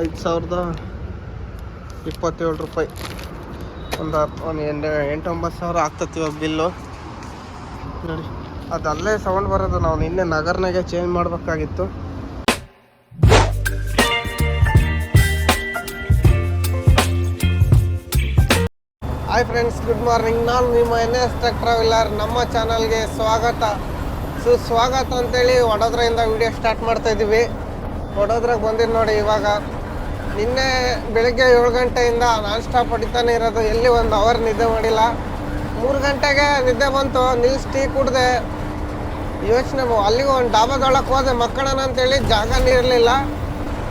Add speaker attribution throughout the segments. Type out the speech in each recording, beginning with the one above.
Speaker 1: ಐದು ಸಾವಿರದ ಇಪ್ಪತ್ತೇಳು ರೂಪಾಯಿ. ಒಂದು ಒಂದು ಎಂಟು ಎಂಟು ಒಂಬತ್ತು ಸಾವಿರ ಆಗ್ತತಿ ಇವಾಗ ಬಿಲ್ಲು. ನೋಡಿ, ಅದಲ್ಲೇ ಸೌಂಡ್ ಬರೋದು. ನಾವು ನಿನ್ನೆ ನಗರ್ನಾಗೆ ಚೇಂಜ್ ಮಾಡಬೇಕಾಗಿತ್ತು. ಹಾಯ್ ಫ್ರೆಂಡ್ಸ್ ಗುಡ್ ಮಾರ್ನಿಂಗ್ ನಾನು ನಿಮ್ಮ ಎನ್ ಎಸ್ ಟ್ರಾವೆಲ್ಲರ್ ಟ್ರಾವೆಲರ್ ನಮ್ಮ ಚಾನಲ್ಗೆ ಸ್ವಾಗತ. ಸುಸ್ವಾಗತ ಅಂತೇಳಿ ವಡೋದ್ರಿಂದ ವಿಡಿಯೋ ಸ್ಟಾರ್ಟ್ ಮಾಡ್ತಾ ಇದ್ದೀವಿ ವಡೋದ್ರಾಗ ಬಂದಿದ್ದು ನೋಡಿ ಇವಾಗ. ನಿನ್ನೆ ಬೆಳಿಗ್ಗೆ ಏಳು ಗಂಟೆಯಿಂದ ನಾನ್ ಸ್ಟಾಪ್ ಹೊಡಿತಾನೆ ಇರೋದು, ಎಲ್ಲಿ ಒಂದು ಅವರ್ ನಿದ್ದೆ ಮಾಡಿಲ್ಲ. ಮೂರು ಗಂಟೆಗೆ ನಿದ್ದೆ ಬಂತು, ನಿಲ್ಸ್ ಟೀ ಕುಡ್ದೆ. ಯೋಚನೆ ಅಲ್ಲಿಗೆ ಒಂದು ಡಾಬಾದೊಳಕ್ಕೆ ಹೋದೆ, ಮಕ್ಕಳನ್ನ ಅಂತೇಳಿ ಜಾಗನೇ ಇರಲಿಲ್ಲ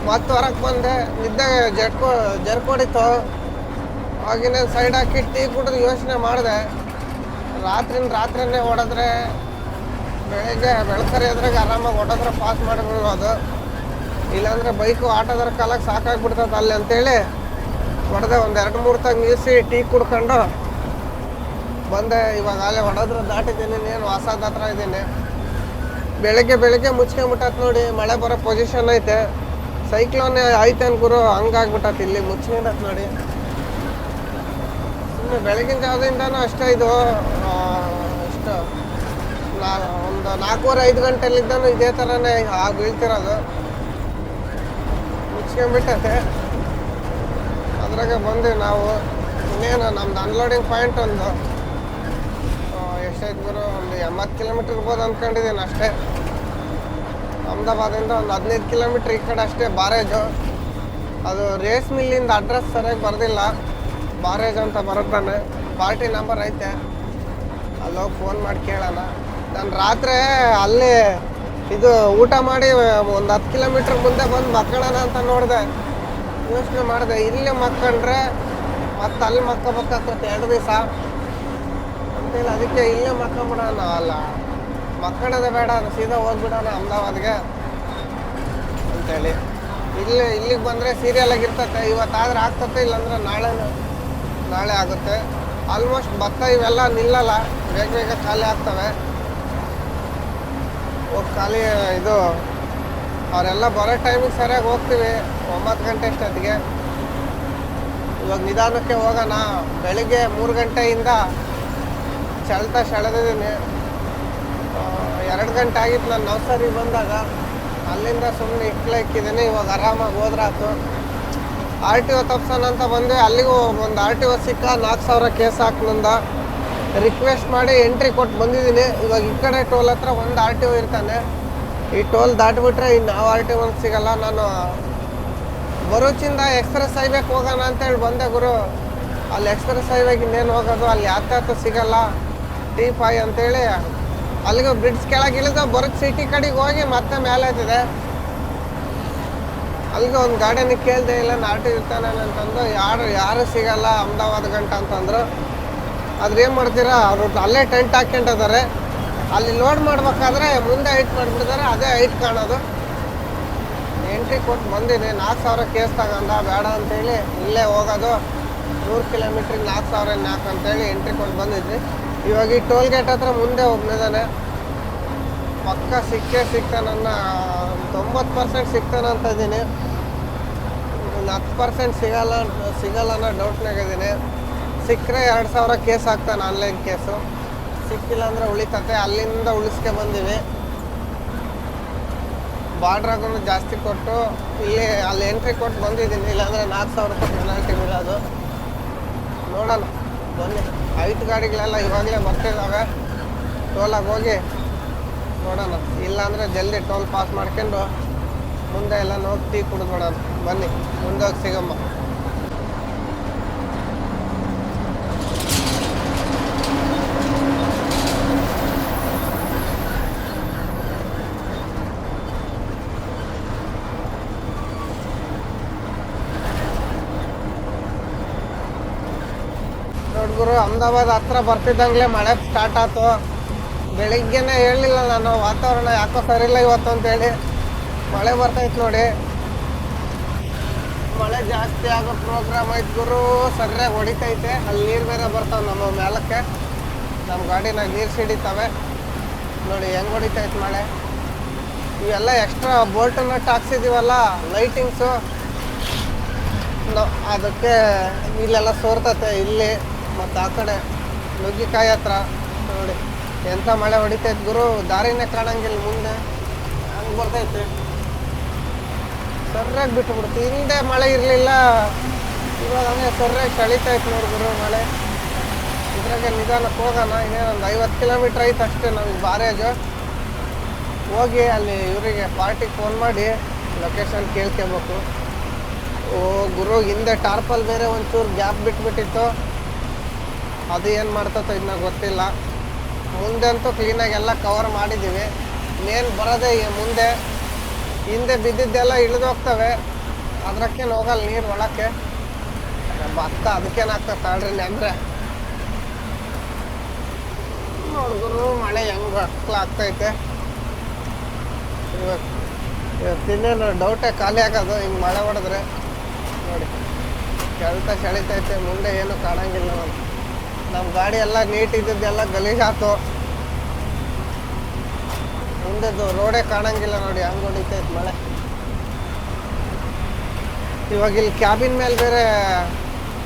Speaker 1: ಮತ್ತೆ ಹೊರಗೆ ಬಂದೆ, ನಿದ್ದೆ ಜಡ್ಕೊ ಜರ್ಕೊಡಿತು. ಆಗಿನ ಸೈಡ್ ಹಾಕಿ ಟೀ ಕುಡಿದು ಯೋಚನೆ ಮಾಡಿದೆ. ರಾತ್ರಿನ ರಾತ್ರಿನೇ ಹೊಡೆದ್ರೆ, ಬೆಳಿಗ್ಗೆ ಬೆಳಕರಿ ಎದ್ರಾಗ ಆರಾಮಾಗಿ ಹೊಡೆದ್ರೆ ಪಾಸ್ ಮಾಡಿಬಿಡ್ಬೋದು ಇಲ್ಲಾಂದ್ರೆ ಬೈಕು ಆಟೋದ್ರ ಕಾಲಕ್ಕೆ ಸಾಕಾಗ್ಬಿಡ್ತದೆ ಅಲ್ಲಿ ಅಂತೇಳಿ ಹೊಡೆದೆ ಒಂದು ಎರಡು ಮೂರು ತಾಗ ನಿಲ್ಲಿಸಿ ಟೀ ಕುಡ್ಕೊಂಡು ಬಂದೆ. ಇವಾಗ ಅಲ್ಲೇ ಹೊಡೆದ್ರೆ ದಾಟಿದ್ದೀನಿ ಏನು ವಾಸದ ಹತ್ರ ಇದ್ದೀನಿ. ಬೆಳಗ್ಗೆ ಬೆಳಗ್ಗೆ ಮುಚ್ಕೊಂಬಿಟ್ಟತ್ ನೋಡಿ, ಮಳೆ ಬರೋ ಪೊಸಿಷನ್ ಐತೆ. ಸೈಕ್ಲೋನ್ ಐತೆ ಗುರು? ಹಂಗಾಗ್ಬಿಟ್ಟತ್ ಇಲ್ಲಿ ಮುಚ್ಕೊಂಡತ್ ನೋಡಿ. ಸುಮ್ಮನೆ ಬೆಳಗಿನ ಜಾವದಿಂದನೂ ಅಷ್ಟೇ ಇದು. ಅಷ್ಟು ನಾ, ಒಂದು ನಾಲ್ಕೂವರೆ ಐದು ಗಂಟೆಲಿದ್ದಾನು ಇದೇ ಥರನೇ ಆಗ ಬೀಳ್ತಿರೋದು. ಮುಚ್ಕೊಂಡ್ಬಿಟ್ಟೈತೆ ಅದ್ರಾಗೆ ಬಂದು ನಾವು ಇನ್ನೇನು ನಮ್ದು ಅನ್ಲೋಡಿಂಗ್ ಪಾಯಿಂಟ್ ಒಂದು ಆ, ಎಷ್ಟೈತೆ ಗುರು ಒಂದು ಎಂಬತ್ತು ಕಿಲೋಮೀಟ್ರ್ ಇರ್ಬೋದು ಅಂದ್ಕೊಂಡಿದ್ದೀನಿ ಅಷ್ಟೇ. ಅಹಮದಾಬಾದಿಂದ ಒಂದು ಹದಿನೈದು ಕಿಲೋಮೀಟ್ರ್ ಈ ಕಡೆ ಅಷ್ಟೇ ಬಾರೇಜು ಅದು ರೇಸ್ ಮಿಲ್ಲಿಂದ ಅಡ್ರೆಸ್ ಸರಿಯಾಗಿ ಬರೋದಿಲ್ಲ. ಬಾರೇಜ್ ಅಂತ ಬರುತ್ತಾನೆ ಪಾರ್ಟಿ ನಂಬರ್ ಐತೆ. ಅಲ್ಲೋಗಿ ಫೋನ್ ಮಾಡಿ ಕೇಳೋಣ. ನಾನು ರಾತ್ರಿ ಅಲ್ಲಿ ಇದು ಊಟ ಮಾಡಿ, ಒಂದು ಹತ್ತು ಕಿಲೋಮೀಟ್ರ್ ಮುಂದೆ ಬಂದು ಮಕ್ಕಳೋಣ ಅಂತ ನೋಡಿದೆ. ಯೋಚನೆ ಮಾಡಿದೆ, ಇಲ್ಲಿ ಮಕ್ಕಂಡ್ರೆ ಮತ್ತೆ ಅಲ್ಲಿ ಮಕ್ಕೋಬೇಕಾಗ್ತದೆ, ಎರಡು ದಿವಸ. ಅಂತೇಳಿ ಅದಕ್ಕೆ ಇಲ್ಲೇ ಮಕ್ಕೊಂಬಿಡೋಣ ಅಲ್ಲ ಮಕ್ಕಳದೇ ಬೇಡ ಸೀದಾ ಹೋಗ್ಬಿಡೋಣ ಅಹಮದಾಬಾದ್ಗೆ ಅಂತೇಳಿ. ಇಲ್ಲಿ, ಇಲ್ಲಿಗೆ ಬಂದರೆ ಸೀರಿಯಲ್ ಆಗಿರ್ತತೆ ಇವತ್ತಾದ್ರೆ ಆಗ್ತತೆ, ಇಲ್ಲಾಂದ್ರೆ ನಾಳೆ ನಾಳೆ ಆಗುತ್ತೆ. ಆಲ್ಮೋಸ್ಟ್ ಭತ್ತ ಇವೆಲ್ಲ ನಿಲ್ಲಲ್ಲ. ಬೇಗ ಬೇಗ ಖಾಲಿ ಆಗ್ತವೆ. ಖಾಲಿ, ಇದು, ಅವರೆಲ್ಲ ಬರೋ ಟೈಮಿಗೆ ಸರಿಯಾಗಿ ಹೋಗ್ತೀವಿ. ಒಂಬತ್ತು ಗಂಟೆ ಅಷ್ಟೊತ್ತಿಗೆ ಇವಾಗ ನಿಧಾನಕ್ಕೆ ಹೋಗೋಣ. ಬೆಳಿಗ್ಗೆ ಮೂರು ಗಂಟೆಯಿಂದ ಚಲ್ತಾ ಸೆಳೆದಿದ್ದೀನಿ ಎರಡು ಗಂಟೆ ಆಗಿತ್ತು ನಾನು ನವಸರಿಗೆ ಬಂದಾಗ. ಅಲ್ಲಿಂದ ಸುಮ್ಮನೆ ಇಟ್ಲೆ ಇಕ್ಕಿದ್ದೀನಿ. ಇವಾಗ ಆರಾಮಾಗಿ ಹೋದ್ರಾತು ಆರ್ ಟಿ ಒ ತಪ್ಸೋಣ ಅಂತ ಬಂದೆ ಅಲ್ಲಿಗೂ ಒಂದು ಆರ್ ಟಿ ಒ ಸಿಕ್ಕ ನಾಲ್ಕು ಸಾವಿರ ಕೇಸ್ ಹಾಕ್ನಂದ. ರಿಕ್ವೆಸ್ಟ್ ಮಾಡಿ ಎಂಟ್ರಿ ಕೊಟ್ಟು ಬಂದಿದ್ದೀನಿ. ಇವಾಗ ಈ ಕಡೆ ಟೋಲ್ ಹತ್ರ ಒಂದು ಆರ್ ಟಿ ಒ ಇರ್ತಾನೆ. ಈ ಟೋಲ್ ದಾಟಿಬಿಟ್ರೆ ಇನ್ನು ಯಾವ ಆರ್ ಟಿ ಒ ಸಿಗಲ್ಲ. ನಾನು ಬರೋಚಿಂದ ಎಕ್ಸ್ಪ್ರೆಸ್ ಹೈವೇಗೆ ಹೋಗೋಣ ಅಂತೇಳಿ ಬಂದೆ ಗುರು. ಅಲ್ಲಿ ಎಕ್ಸ್ಪ್ರೆಸ್ ಹೈವೇಗೆ ಇನ್ನೇನು ಹೋಗೋದು? ಅಲ್ಲಿ ಯಾತ ಸಿಗಲ್ಲ. ಟೀ ಫೈ ಅಂತೇಳಿ ಅಲ್ಲಿಗೆ ಬ್ರಿಡ್ಜ್ ಕೆಳಗೆ ಇಳಿದು ಬರೋಕ್ ಸಿಟಿ ಕಡೆಗೆ ಹೋಗಿ ಮತ್ತೆ ಮೇಲೆ ಆಯ್ತಿದೆ ಅಲ್ಲಿಗೆ ಒಂದು ಗಾಡಿನ ಕೇಳಿದೆ ಇಲ್ಲ. ನಾಟಿ ಇರ್ತಾನೆ ಅಂತಂದು ಯಾರು ಯಾರು ಸಿಗಲ್ಲ. ಅಹಮದಾಬಾದ್ ಗಂಟ ಅಂತಂದ್ರು. ಆದ್ರೆ ಏನು ಮಾಡ್ತೀರಾ? ಅವರು ಅಲ್ಲೇ ಟೆಂಟ್ ಹಾಕ್ಕೊಂಡಿದ್ದಾರೆ. ಅಲ್ಲಿ ಲೋಡ್ ಮಾಡ್ಬೇಕಾದ್ರೆ ಮುಂದೆ ಹೈಟ್ ಮಾಡಿಬಿಡ್ತಾರೆ ಅದೇ ಹೈಟ್ ಕಾಣೋದು. ಎಂಟ್ರಿ ಕೊಟ್ಟು ಬಂದೀನಿ ನಾಲ್ಕು ಸಾವಿರ ಕೇಸ್ ತಗೊಂಡ, ಬೇಡ ಅಂತೇಳಿ ಇಲ್ಲೇ ಹೋಗೋದು. ನೂರು ಕಿಲೋಮೀಟ್ರಿಗೆ ನಾಲ್ಕು ಸಾವಿರ ನಾಲ್ಕು ಅಂತೇಳಿ ಎಂಟ್ರಿ ಕೊಟ್ಟು ಬಂದಿದ್ವಿ ಇವಾಗ ಈ ಟೋಲ್ ಗೇಟ್ ಹತ್ರ ಮುಂದೆ ಒಬ್ಬನಿದ್ದಾನೆ ಪಕ್ಕ ಸಿಕ್ಕೇ ಸಿಗ್ತಾನನ್ನ ತೊಂಬತ್ತು ಪರ್ಸೆಂಟ್ ಸಿಗ್ತಾನ ಅಂತ ಇದ್ದೀನಿ. ಒಂದು ಹತ್ತು ಪರ್ಸೆಂಟ್ ಸಿಗಲ್ಲ ಸಿಗಲ್ಲ ಅನ್ನೋ ಡೌಟ್ನಾಗ ಇದ್ದೀನಿ. ಸಿಕ್ಕರೆ ಎರಡು ಸಾವಿರ ಕೇಸ್ ಆಗ್ತಾನೆ ಆನ್ಲೈನ್ ಕೇಸು. ಸಿಕ್ಕಿಲ್ಲ ಅಂದರೆ ಉಳಿತತೆ. ಅಲ್ಲಿಂದ ಉಳಿಸ್ಕೆ ಬಂದೀವಿ. ಬಾರ್ಡ್ರಾಗೂ ಜಾಸ್ತಿ ಕೊಟ್ಟು ಇಲ್ಲಿ ಅಲ್ಲಿ ಎಂಟ್ರಿ ಕೊಟ್ಟು ಬಂದಿದ್ದೀನಿ. ಇಲ್ಲಾಂದರೆ ನಾಲ್ಕು ಸಾವಿರ ರೂಪಾಯಿ ಪೆನಾಲ್ಟಿ ಬೀಳೋದು. ನೋಡೋಣ. ಬನ್ನಿ. ಐದು ಗಾಡಿಗಳೆಲ್ಲ ಇವಾಗಲೇ ಬರ್ತಿದ್ದಾವೆ ಟೋಲಾಗಿ ಹೋಗಿ ನೋಡೋಣ. ಇಲ್ಲಾಂದರೆ ಜಲ್ದಿ ಟೋಲ್ ಪಾಸ್ ಮಾಡ್ಕೊಂಡು ಮುಂದೆ ಎಲ್ಲ ನೋಡಿ ಟೀ ಕುಡಿದ್ಬಿಡೋಣ ಬನ್ನಿ. ಮುಂದೆ ಹೋಗಿ ಸಿಗಮ್ಮ. ನೋಡ್ಗುರು ಅಹಮದಾಬಾದ್ ಹತ್ರ ಬರ್ತಿದ್ದಂಗೆ ಮಳೆ ಸ್ಟಾರ್ಟ್ ಆಯ್ತು. ಬೆಳಿಗ್ಗೆನೆ ಹೇಳಿಲ್ಲ ನಾನು, ವಾತಾವರಣ ಯಾಕೋ ಸರಿಯಿಲ್ಲ ಇವತ್ತು ಅಂತೇಳಿ. ಮಳೆ ಬರ್ತೈತೆ ನೋಡಿ. ಮಳೆ ಜಾಸ್ತಿ ಆಗೋ ಪ್ರೋಗ್ರಾಮ್ ಐತೆ ಗುರು ಸರಿಯಾಗಿ ಹೊಡಿತೈತೆ. ಅಲ್ಲಿ ನೀರು ಬೇರೆ ಬರ್ತಾವೆ ನಮ್ಮ ಮೇಲಕ್ಕೆ. ನಮ್ಮ ಗಾಡಿನಾಗ ನೀರು ಸಿಡಿತಾವೆ. ನೋಡಿ ಹೆಂಗೆ ಹೊಡಿತೈತೆ ಮಳೆ. ಇವೆಲ್ಲ ಎಕ್ಸ್ಟ್ರಾ ಬೋಲ್ಟ್ ನಟ್ ಹಾಕ್ಸಿದೀವಲ್ಲ ಲೈಟಿಂಗ್ಸು ಅದಕ್ಕೆ ಇಲ್ಲೆಲ್ಲ ಸೋರ್ತತೆ, ಇಲ್ಲಿ. ಮತ್ತು ಆ ಕಡೆ ನುಗ್ಗಿಕಾಯಿ ಹತ್ರ. ನೋಡಿ ಎಂಥ ಮಳೆ ಹೊಡಿತೈತೆ ಗುರು? ದಾರಿನೇ ಕಾಣಂಗಿಲ್ಲ ಮುಂದೆ. ಹಂಗೆ ಬರ್ತೈತೆ. ಸರ್ರಾಗಿ ಬಿಟ್ಬಿಡ್ತು ಹಿಂದೆ ಮಳೆ ಇರಲಿಲ್ಲ. ಇವಾಗ ಹಂಗೆ ಸರ್ರಾಗಿ ಕಳೀತೈತೆ ನೋಡಿ ಗುರು ಮಳೆ. ಇದ್ರಾಗೆ ನಿಧಾನಕ್ಕೆ ಹೋಗೋಣ. ಇನ್ನೇನೊಂದು ಐವತ್ತು ಕಿಲೋಮೀಟ್ರ್ ಐತೆ ಅಷ್ಟೇ ನಮಗೆ ಬಾರೇಜು ಹೋಗಿ ಅಲ್ಲಿ ಇವರಿಗೆ ಪಾರ್ಟಿಗೆ ಫೋನ್ ಮಾಡಿ ಲೊಕೇಶನ್ ಕೇಳ್ಕೊಬೇಕು. ಓ ಗುರು, ಹಿಂದೆ ಟಾರ್ಪಲ್ ಬೇರೆ ಒಂಚೂರು ಗ್ಯಾಪ್ ಬಿಟ್ಬಿಟ್ಟಿತ್ತು. ಅದು ಏನು ಮಾಡ್ತತ್ತೋ ಇದನ್ನ ಗೊತ್ತಿಲ್ಲ. ಮುಂದೆ ಅಂತೂ ಕ್ಲೀನಾಗಿ ಎಲ್ಲ ಕವರ್ ಮಾಡಿದ್ದೀವಿ. ಮೇನ್ ಬರೋದೇ ಮುಂದೆ. ಹಿಂದೆ ಬಿದ್ದಿದ್ದೆಲ್ಲ ಇಳಿದೋಗ್ತವೆ ಅದ್ರಕ್ಕೇನು ಹೋಗಲ್ಲ ನೀರು ಒಳಕ್ಕೆ. ಭತ್ತ ಅದಕ್ಕೇನಾಗ್ತದೆ ತಾಳ್ರಿ ಅಂದರೆ. ನೋಡಿದ್ರು ಮಳೆ ಹೆಂಗೆ ಇವತ್ತು ಇನ್ನೇನು ಡೌಟೇ ಖಾಲಿ ಆಗೋದು ಹಿಂಗೆ ಮಳೆ ಹೊಡೆದ್ರೆ. ನೋಡಿ ಕೆಳತ ಸೆಳಿತೈತೆ ಮುಂದೆ ಏನು ಕಾಣಂಗಿಲ್ಲ ನಾವು ನಮ್ಮ ಗಾಡಿ ಎಲ್ಲ ನೀಟ್ ಇದ್ದದ್ದೆಲ್ಲ ಗಲೀಜಾತು ಮುಂದೆದು ರೋಡೇ ಕಾಣಂಗಿಲ್ಲ ನೋಡಿ, ಹಂಗೆ ಹೊಡಿತೈತೆ ಮಳೆ. ಇವಾಗ ಇಲ್ಲಿ ಕ್ಯಾಬಿನ್ ಮೇಲೆ ಬೇರೆ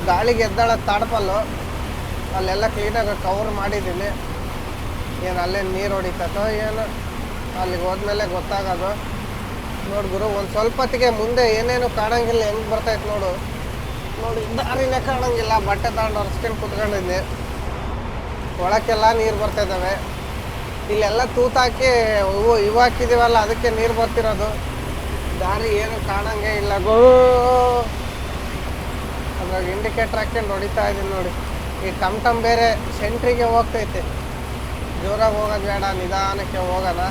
Speaker 1: ಗಾಳಿಗೆ ಎದ್ದಾಳ ತಾಡ್ಪಲ್ಲು. ಅಲ್ಲೆಲ್ಲ ಕ್ಲೀನಾಗಿ ಕವರ್ ಮಾಡಿದ್ದೀನಿ ಏನು ಅಲ್ಲೇ ನೀರು ಹೊಡಿತೈತೋ ಏನು, ಅಲ್ಲಿಗೆ ಹೋದ್ಮೇಲೆ ಗೊತ್ತಾಗೋದು. ನೋಡಿ ಗುರು, ಒಂದು ಸ್ವಲ್ಪ ಹೊತ್ತಿಗೆ ಮುಂದೆ ಏನೇನು ಕಾಣಂಗಿಲ್ಲ, ಹೆಂಗೆ ಬರ್ತೈತೆ ನೋಡು. ನೋಡಿ ದಾರಿನೇ ಕಾಣಂಗಿಲ್ಲ, ಬಟ್ಟೆ ತಗೊಂಡು ಒರ್ಸ್ಕೊಂಡು ಕುತ್ಕೊಂಡಿದ್ದೆ. ಒಳಕ್ಕೆಲ್ಲ ನೀರು ಬರ್ತಾಯಿದ್ದಾವೆ ಇಲ್ಲೆಲ್ಲ ತೂತಾಕಿ ಹೂವು ಇವು ಹಾಕಿದ್ದೀವಲ್ಲ ಅದಕ್ಕೆ ನೀರು ಬರ್ತಿರೋದು. ದಾರಿ ಏನು ಕಾಣಂಗೆ ಇಲ್ಲ. ಗೋ! ಅದ್ರಾಗ ಇಂಡಿಕೇಟ್ರ್ ಹಾಕ್ಕೊಂಡು ಹೊಡಿತಾ ಇದ್ದೀನಿ ನೋಡಿ. ಈ ಟಮ್ಟಮ್ ಟಮ್ ಬೇರೆ ಸೆಂಟ್ರಿಗೆ ಹೋಗ್ತೈತೆ. ಜೋರಾಗಿ ಹೋಗೋದು ಬೇಡ ನಿಧಾನಕ್ಕೆ ಹೋಗೋಣ.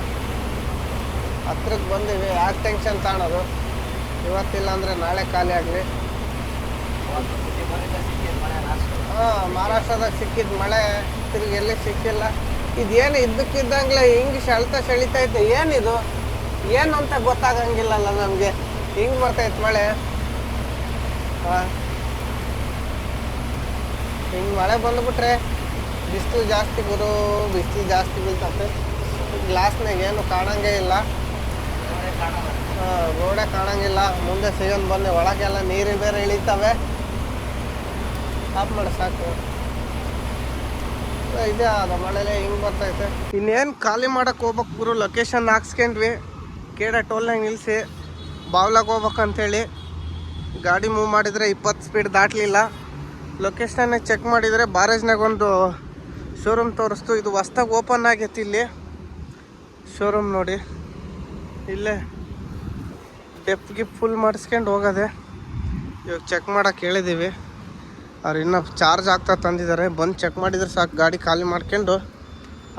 Speaker 1: ಹತ್ರಕ್ಕೆ ಬಂದೀವಿ ಯಾಕೆ ಟೆನ್ಷನ್ ತಾಣೋದು? ಇವತ್ತಿಲ್ಲ ಅಂದರೆ ನಾಳೆ ಖಾಲಿ ಆಗಲಿ. ಹಾಂ ಮಹಾರಾಷ್ಟ್ರದಾಗ ಸಿಕ್ಕಿದ ಮಳೆ. ತಿರುಗಿ ಎಲ್ಲ ಸಿಕ್ಕಿಲ್ಲ. ಇದೇನು ಇದ್ದಕ್ಕಿದ್ದಂಗ್ಲೆ ಹಿಂಗೆ ಸೆಳ್ತಾ ಸೆಳಿತೈತೆ ಏನಿದು? ಏನು ಅಂತ ಗೊತ್ತಾಗಂಗಿಲ್ಲಲ್ಲ ನಮಗೆ. ಹಿಂಗೆ ಬರ್ತೈತೆ ಮಳೆ. ಹಾಂ ಹಿಂಗೆ ಮಳೆ ಬಂದುಬಿಟ್ರೆ ಬಿಸಿಲು ಜಾಸ್ತಿ ಗುರು ಬಿಸಿಲು ಜಾಸ್ತಿ ಬೀಳ್ತೈತೆ. ಗ್ಲಾಸ್ನಾಗ ಏನು ಕಾಣಂಗೇ ಇಲ್ಲ. ಹಾಂ ರೋಡೇ ಕಾಣಂಗಿಲ್ಲ. ಮುಂದೆ ಸಿಗೋನ್ ಬಂದೆ. ಒಳಗೆಲ್ಲ ನೀರು ಬೇರೆ ಇಳಿತವೆ. ಆಫ್ ಮಾಡಿ ಸಾಕು. ಇದೆ ಹಿಂಗೆ ಬರ್ತೈತೆ. ಇನ್ನೇನು ಖಾಲಿ ಮಾಡಕ್ಕೆ ಹೋಗ್ಬೇಕು ಗುರು ಲೊಕೇಶನ್ ಹಾಕ್ಸ್ಕೊಂಡ್ವಿ. ಕೇಡ ಟೋಲ್ನಾಗ ನಿಲ್ಲಿಸಿ ಬಾವ್ಲಾಗ ಹೋಗ್ಬೇಕಂತೇಳಿ. ಗಾಡಿ ಮೂವ್ ಮಾಡಿದರೆ ಇಪ್ಪತ್ತು ಸ್ಪೀಡ್ ದಾಟಲಿಲ್ಲ. ಲೊಕೇಶನ್ನ ಚೆಕ್ ಮಾಡಿದರೆ ಬಾರೇಜ್ನಾಗ ಒಂದು ಶೋರೂಮ್ ತೋರಿಸ್ತು. ಇದು ಹೊಸ್ದಾಗಿ ಓಪನ್ ಆಗೈತಿ ಇಲ್ಲಿ. ಶೋರೂಮ್ ನೋಡಿ. ಇಲ್ಲೇ ಡೆಪ್ ಗಿಪ್ ಫುಲ್ ಮಾಡಿಸ್ಕೊಂಡು ಹೋಗೋದೆ. ಇವಾಗ ಚೆಕ್ ಮಾಡೋಕೆ ಹೇಳಿದ್ದೀವಿ ಅವ್ರು ಇನ್ನೂ ಚಾರ್ಜ್ ಆಗ್ತಾ ತಂದಿದ್ದಾರೆ. ಬಂದು ಚೆಕ್ ಮಾಡಿದ್ರೆ ಸಾಕು. ಗಾಡಿ ಖಾಲಿ ಮಾಡ್ಕೊಂಡು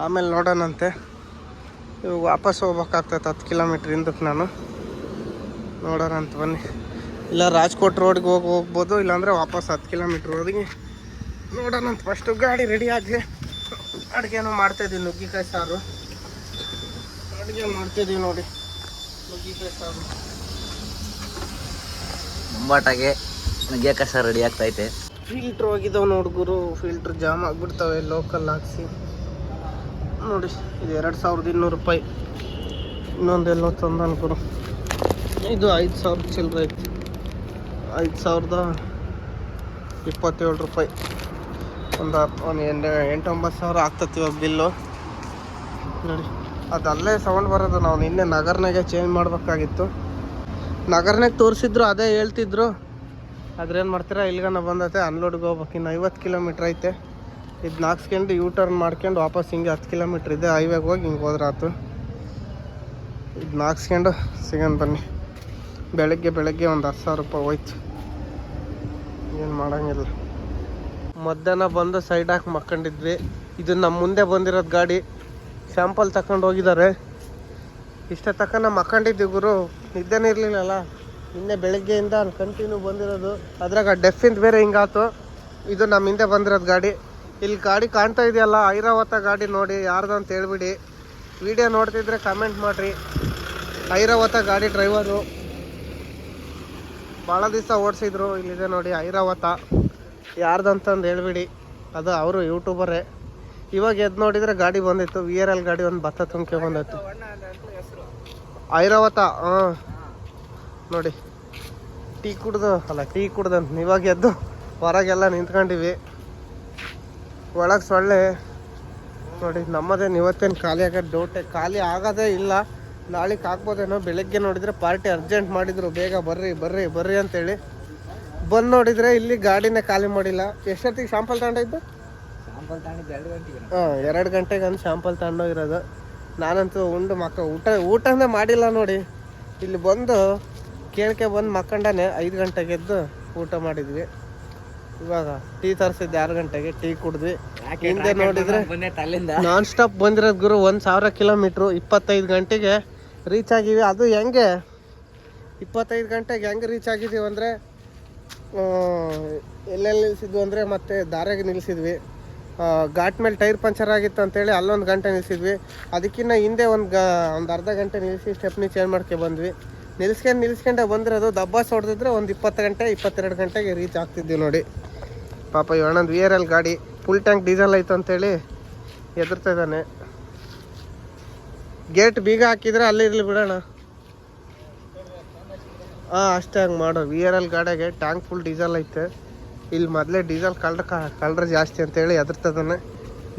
Speaker 1: ಆಮೇಲೆ ನೋಡೋಣಂತೆ. ಇವಾಗ ವಾಪಸ್ ಹೋಗ್ಬೇಕಾಗ್ತೈತೆ ಹತ್ತು ಕಿಲೋಮೀಟ್ರ್ ಹಿಂದಕ್ಕೆ ನಾನು. ನೋಡೋಣ ಅಂತ ಬನ್ನಿ. ಇಲ್ಲ, ರಾಜ್ಕೋಟ್ ರೋಡ್ಗೆ ಹೋಗಿ ಹೋಗ್ಬೋದು, ಇಲ್ಲಾಂದರೆ ವಾಪಸ್ ಹತ್ತು ಕಿಲೋಮೀಟ್ರ್ ನೋಡೋಣ ಅಂತ ಫಸ್ಟು ಗಾಡಿ ರೆಡಿ ಆಗಲಿ. ಅಡುಗೆನೂ ಮಾಡ್ತಾಯಿದ್ದೀವಿ ನುಗ್ಗಿಕಾಯಿ ಸಾರು. ಅಡುಗೆ ಮಾಡ್ತಿದ್ದೀವಿ ನೋಡಿ. ನುಗ್ಗಿಕಾಯಿ ಸಾರು.
Speaker 2: ಮುಂಬಾಟಾಗೆ ನುಗ್ಗೆ ಸಾರು ರೆಡಿ ಆಗ್ತೈತೆ
Speaker 1: ಫಿಲ್ಟ್ರ್ ಹೋಗಿದ್ದಾವೆ ನೋಡಿ ಗುರು. ಫಿಲ್ಟ್ರ್ ಜಾಮ್ ಆಗಿಬಿಡ್ತವೆ ಲೋಕಲ್ ಹಾಕ್ಸಿ. ನೋಡಿ, ಇದು ಎರಡು ಸಾವಿರದ ಇನ್ನೂರು ರೂಪಾಯಿ. ಇನ್ನೊಂದೆಲ್ಲೋ ತಂದನ್ ಗುರು. ಇದು ಐದು ಸಾವಿರ ಚಿಲ್ಲರೆ ಐತಿ. ಐದು ಸಾವಿರದ ಇಪ್ಪತ್ತೇಳು ರೂಪಾಯಿ. ಒಂದು ಒಂದು ಎಂಟು, ಎಂಟೊಂಬತ್ತು ಸಾವಿರ ಆಗ್ತತಿ ಇವಾಗ ಬಿಲ್ಲು. ನೋಡಿ ಅದು ಅಲ್ಲೇ ಸೌಂಡ್ ಬರೋದು. ನಾವು ನಿನ್ನೆ ನಗರ್ನಾಗೆ ಚೇಂಜ್ ಮಾಡಬೇಕಾಗಿತ್ತು. ನಗರ್ನಾಗೆ ತೋರಿಸಿದ್ರು, ಅದೇ ಹೇಳ್ತಿದ್ರು. ಅದ್ರೇನು ಮಾಡ್ತೀರಾ? ಇಲ್ಲಿಗನ ಬಂದೈತೆ ಅನ್ಲೋಡ್ಗೆ ಹೋಗ್ಬೇಕು. ಇನ್ನು ಐವತ್ತು ಕಿಲೋಮೀಟ್ರ್ ಐತೆ. ಇದು ನಾಲ್ಕು ಯೂ ಟರ್ನ್ ಮಾಡ್ಕೊಂಡು ವಾಪಸ್ ಹಿಂಗೆ ಹತ್ತು ಕಿಲೋಮೀಟ್ರ್ ಇದೆ ಹೈವೇಗೆ ಹೋಗಿ ಹಿಂಗೆ ಹೋದ್ರೆ ಆತು. ಇದು ನಾಲ್ಕು ಸಿಗೋಣ ಬನ್ನಿ. ಬೆಳಗ್ಗೆ ಬೆಳಗ್ಗೆ ಒಂದು ಹತ್ತು ಸಾವಿರ ರೂಪಾಯಿ ಹೋಯ್ತು. ಏನು ಮಾಡೋಂಗಿಲ್ಲ. ಮಧ್ಯಾಹ್ನ ಬಂದು ಸೈಡ್ ಹಾಕಿ ಮಕ್ಕೊಂಡಿದ್ವಿ. ಇದು ನಮ್ಮ ಮುಂದೆ ಬಂದಿರೋದು ಗಾಡಿ. ಸ್ಯಾಂಪಲ್ ತಗೊಂಡು ಹೋಗಿದ್ದಾರೆ. ಇಷ್ಟ ತಕ್ಕ ನಾವು ಮಕ್ಕೊಂಡಿದ್ವಿ ಗುರು. ನಿದ್ದೆನೇ ಇರಲಿಲ್ಲಲ್ಲ. ನಿನ್ನೆ ಬೆಳಗ್ಗೆಯಿಂದ ಅಲ್ಲಿ ಕಂಟಿನ್ಯೂ ಬಂದಿರೋದು. ಅದ್ರಾಗ ಡೆಫಿಂದ ಬೇರೆ ಹಿಂಗಾತು. ಇದು ನಮ್ಮ ಹಿಂದೆ ಬಂದಿರೋದು ಗಾಡಿ. ಇಲ್ಲಿ ಗಾಡಿ ಕಾಣ್ತಾ ಇದೆಯಲ್ಲ, ಐರಾವತ ಗಾಡಿ ನೋಡಿ, ಯಾರ್ದು ಅಂತ ಹೇಳ್ಬಿಡಿ. ವಿಡಿಯೋ ನೋಡ್ತಿದ್ರೆ ಕಮೆಂಟ್ ಮಾಡಿರಿ. ಐರಾವತ ಗಾಡಿ ಡ್ರೈವರು ಭಾಳ ದಿವಸ ಓಡಿಸಿದ್ರು, ಇಲ್ಲಿದೆ ನೋಡಿ, ಐರಾವತ. ಯಾರ್ದಂತಂದು ಹೇಳ್ಬಿಡಿ. ಅದು ಅವರು ಯೂಟ್ಯೂಬರೇ ಇವಾಗ ಎದ್ದು ನೋಡಿದರೆ ಗಾಡಿ ಬಂದಿತ್ತು ವಿ ಆರ್ ಎಲ್ ಗಾಡಿ ಒಂದು ಭತ್ತ ತುಂಬ್ಕೆ ಬಂದಿತ್ತು. ಐರಾವತ, ಹಾಂ. ನೋಡಿ. ಟೀ ಕುಡ್ದು ಅಲ್ಲ ಟೀ ಕುಡ್ದು ಇವಾಗ ಎದ್ದು ಹೊರಗೆಲ್ಲ ನಿಂತ್ಕೊಂಡಿವಿ. ಒಳಗೆ ಸೊಳ್ಳೆ. ನೋಡಿ ನಮ್ಮದೇನು ಇವತ್ತೇನು ಖಾಲಿ ಆಗೋದು ಡೌಟೇ ಖಾಲಿ ಆಗೋದೇ ಇಲ್ಲ. ನಾಳೆಗೆ ಹಾಕ್ಬೋದೇನೋ ಬೆಳಗ್ಗೆ ನೋಡಿದರೆ ಪಾರ್ಟಿ ಅರ್ಜೆಂಟ್ ಮಾಡಿದರು. ಬೇಗ ಬರ್ರಿ ಬರ್ರಿ ಬರ್ರಿ ಅಂತೇಳಿ. ಬಂದು ನೋಡಿದರೆ ಇಲ್ಲಿ ಗಾಡಿನೇ ಖಾಲಿ ಮಾಡಿಲ್ಲ. ಎಷ್ಟೊತ್ತಿಗೆ ಶಾಂಪಲ್ ತಗೊಂಡಿದ್ದು ಹಾಂ ಎರಡು ಗಂಟೆಗೆ ಒಂದು ಶಾಂಪಲ್ ತಗೊಂಡೋಗಿರೋದು. ನಾನಂತೂ ಉಂಡು ಮಕ್ಕ ಊಟ ಊಟನೇ ಮಾಡಿಲ್ಲ ನೋಡಿ. ಇಲ್ಲಿ ಬಂದು ಕೇಳ್ಕೆ ಬಂದು ಮಕ್ಕಂಡನೆ ಐದು ಗಂಟೆಗೆ ಎದ್ದು ಊಟ ಮಾಡಿದ್ವಿ. ಇವಾಗ ಟೀ ತರಿಸಿದ್ದೆ ಆರು ಗಂಟೆಗೆ ಟೀ ಕುಡಿದ್ವಿ. ಹಿಂದೆ ನೋಡಿದ್ರೆ ನಾನ್ ಸ್ಟಾಪ್ ಬಂದಿರೋದು ಗುರು ಒಂದು ಸಾವಿರ ಕಿಲೋಮೀಟ್ರು ಇಪ್ಪತ್ತೈದು ಗಂಟೆಗೆ ರೀಚ್ ಆಗಿವಿ ಅದು ಹೆಂಗೆ? ಇಪ್ಪತ್ತೈದು ಗಂಟೆಗೆ ಹೆಂಗೆ ರೀಚ್ ಆಗಿದ್ದೀವಿ ಅಂದರೆ ಎಲ್ಲೆಲ್ಲಿ ನಿಲ್ಸಿದ್ವಿ ಅಂದರೆ ಮತ್ತೆ ದಾರಿಗೆ ನಿಲ್ಲಿಸಿದ್ವಿ ಘಾಟ್ ಮೇಲೆ ಟೈರ್ ಪಂಚರ್ ಆಗಿತ್ತು ಅಂತೇಳಿ ಅಲ್ಲೊಂದು ಗಂಟೆ ನಿಲ್ಸಿದ್ವಿ. ಅದಕ್ಕಿಂತ ಹಿಂದೆ ಒಂದು ಗ ಒಂದು ಅರ್ಧ ಗಂಟೆ ನಿಲ್ಲಿಸಿ ಸ್ಟೆಪ್ನಿ ಚೇಂಜ್ ಮಾಡ್ಕೊ ಬಂದ್ವಿ. ನಿಲ್ಸ್ಕೊಂಡು ನಿಲ್ಸ್ಕೊಂಡೆ ಬಂದಿರೋದು ದಬ್ಬಾಸ್ ಹೊಡೆದಿದ್ರೆ ಒಂದು ಇಪ್ಪತ್ತು ಗಂಟೆ, ಇಪ್ಪತ್ತೆರಡು ಗಂಟೆಗೆ ರೀಚ್ ಆಗ್ತಿದ್ವಿ ನೋಡಿ. ಪಾಪ ಇವಣ್ಣಂದು ವಿ ಆರ್ ಎಲ್ ಗಾಡಿ ಫುಲ್ ಟ್ಯಾಂಕ್ ಡೀಸೆಲ್ ಆಯ್ತು ಅಂತೇಳಿ ಎದುರ್ತಾ ಇದ್ದಾನೆ. ಗೇಟ್ ಬೀಗ ಹಾಕಿದ್ರೆ ಅಲ್ಲಿ ಇರಲಿ ಬಿಡೋಣ. ಹಾಂ ಅಷ್ಟೇ ಹಂಗೆ ಮಾಡೋ ವಿ ಆರ್ ಎಲ್ ಗಾಡಿಗೆ ಟ್ಯಾಂಕ್ ಫುಲ್ ಡೀಸೆಲ್ ಐತೆ. ಇಲ್ಲಿ ಮೊದಲೇ ಡೀಸೆಲ್ ಕಳ್ರ ಕಳ್ರ ಜಾಸ್ತಿ ಅಂತೇಳಿ ಎದುರ್ತದಾನೆ